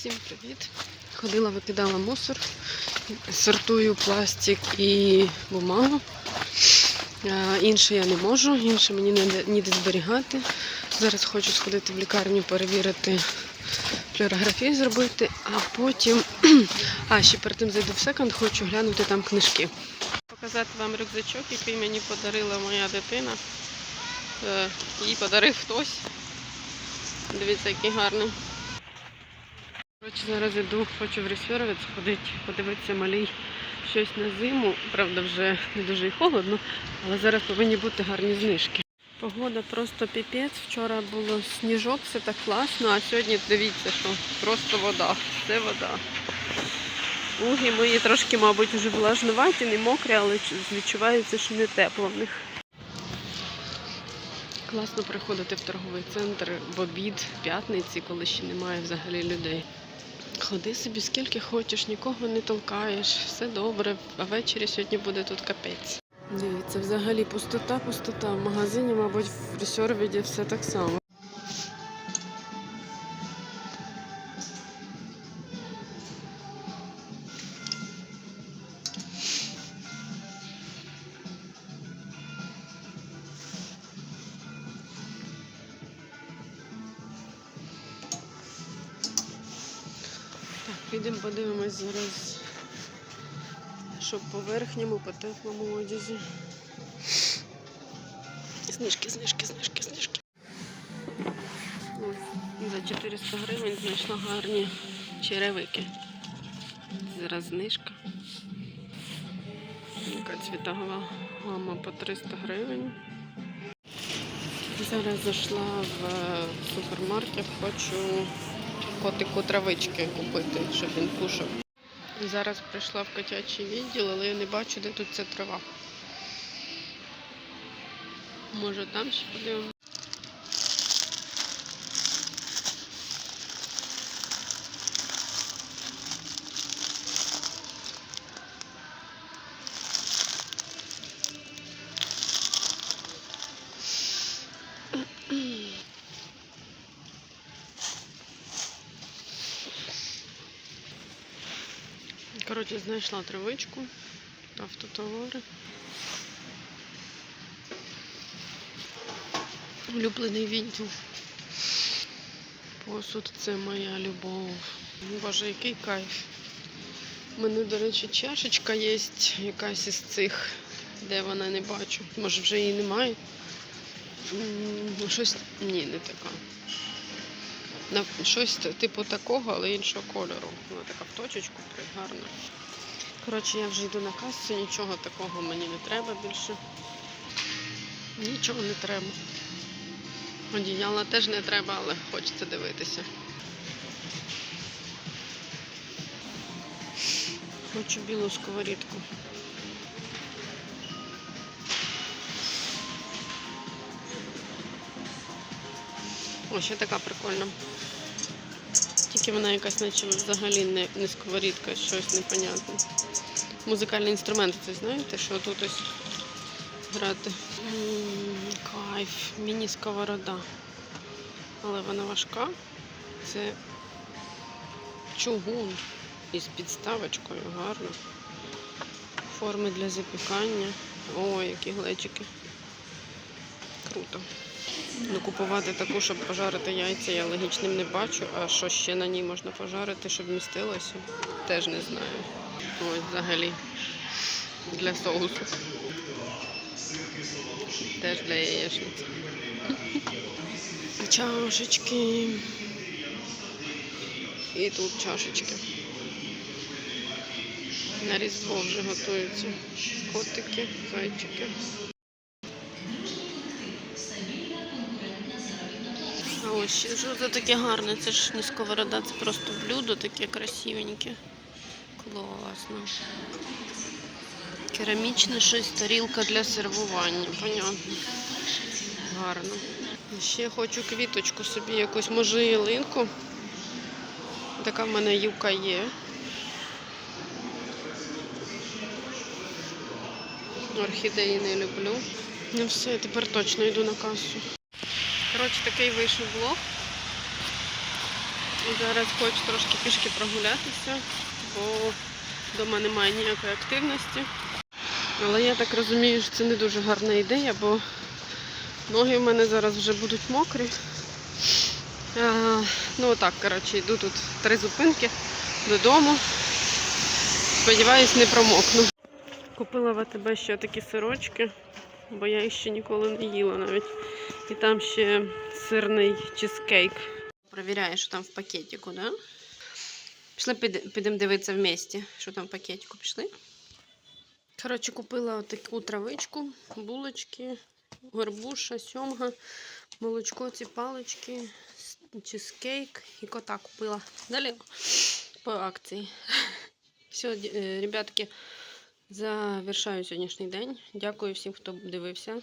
Всім привіт! Ходила, викидала мусор, сортую пластик і бумагу. А, Інше я не можу, інше мені ніде зберігати. Зараз хочу сходити в лікарню, перевірити флюорографію зробити, а потім. А, ще перед тим зайду в секонд, хочу глянути там книжки. Показати вам рюкзачок, який мені подарила моя дитина. Е, Їй подарив хтось. Дивіться, який гарний. Коротше, зараз іду, хочу в ресервець сходити, подивитися малій щось на зиму. Правда, вже не дуже і холодно, але зараз повинні бути гарні знижки. Погода просто піпець. Вчора було сніжок, все так класно, а сьогодні дивіться, що просто вода. Все вода. Луги мої трошки, мабуть, вже влажнуваті, не мокрі, але відчувається, що не тепло в них. Класно приходити в торговий центр в обід в п'ятниці, коли ще немає взагалі людей. Ходи собі скільки хочеш, нікого не толкаєш, все добре, а ввечері сьогодні буде тут капець. Дивіться, взагалі пустота, пустота. В магазині, мабуть, в сервіді все так само. Підемо подивимось зараз, що по верхньому, по теплому одязі. Знижки, знижки, знижки, знижки. За 400 гривень знайшла гарні черевики. Зараз знижка. Яка цвітова гама по 300 гривень. Зараз зайшла в е, супермаркет, хочу котику травички купити, щоб він кушав. Зараз прийшла в котячий відділ, але я не бачу, де тут ця трава. Може там ще подивимося. Коротше, знайшла травичку, автотовари. Улюблений відділ. Посуд це моя любов. Боже, який кайф. У мене, до речі, чашечка є якась із цих, де вона не бачу. Може вже її немає. Щось ні, не така. На- Щось типу такого, але іншого кольору. Вона така в точечку, гарна. Коротше, я вже йду на касу, нічого такого мені не треба більше. Нічого не треба. Одіяла теж не треба, але хочеться дивитися. Хочу білу сковорідку. О, ще така прикольна. Тільки вона якась наче взагалі не, не сковорідка, щось непонятне. Музикальний інструмент, це знаєте, що тут ось грати. М, Кайф, міні-сковорода. Але вона важка. Це чугун із підставочкою, гарно. Форми для запікання. О, які глечики. Круто. Ну, купувати таку, щоб пожарити яйця, я логічним не бачу. А що ще на ній можна пожарити, щоб містилося, теж не знаю. Ось взагалі для соусу. Теж для яєчниці. Чашечки. І тут чашечки. На різдво вже готуються котики, зайчики. А що це таке гарне? Це ж не сковорода, це просто блюдо таке красивеньке. Класно. Керамічне щось, тарілка для сервування, понятно. Гарно. Ще хочу квіточку собі якусь, може ялинку. Така в мене юка є. Орхідеї не люблю. Ну все, тепер точно йду на касу. Коротше, такий вийшов блог. Зараз хочу трошки пішки прогулятися, бо вдома немає ніякої активності. Але я так розумію, що це не дуже гарна ідея, бо ноги в мене зараз вже будуть мокрі. А, ну отак, коротше, йду тут три зупинки додому. Сподіваюсь, не промокну. Купила в АТБ ще такі сирочки, бо я їх ще ніколи не їла навіть. І там ще сирний чизкейк. Провіряєш, що там в пакетику, да? Пішли піде- підемо дивитися вместе, що там в пакетику. Пішли? Коротше, купила таку травичку, булочки, горбуша, сьомга, молочко, ці палички, чизкейк і кота купила. Далі по акції. Все, е, ребятки, завершаю сьогоднішній день. Дякую всім, хто дивився.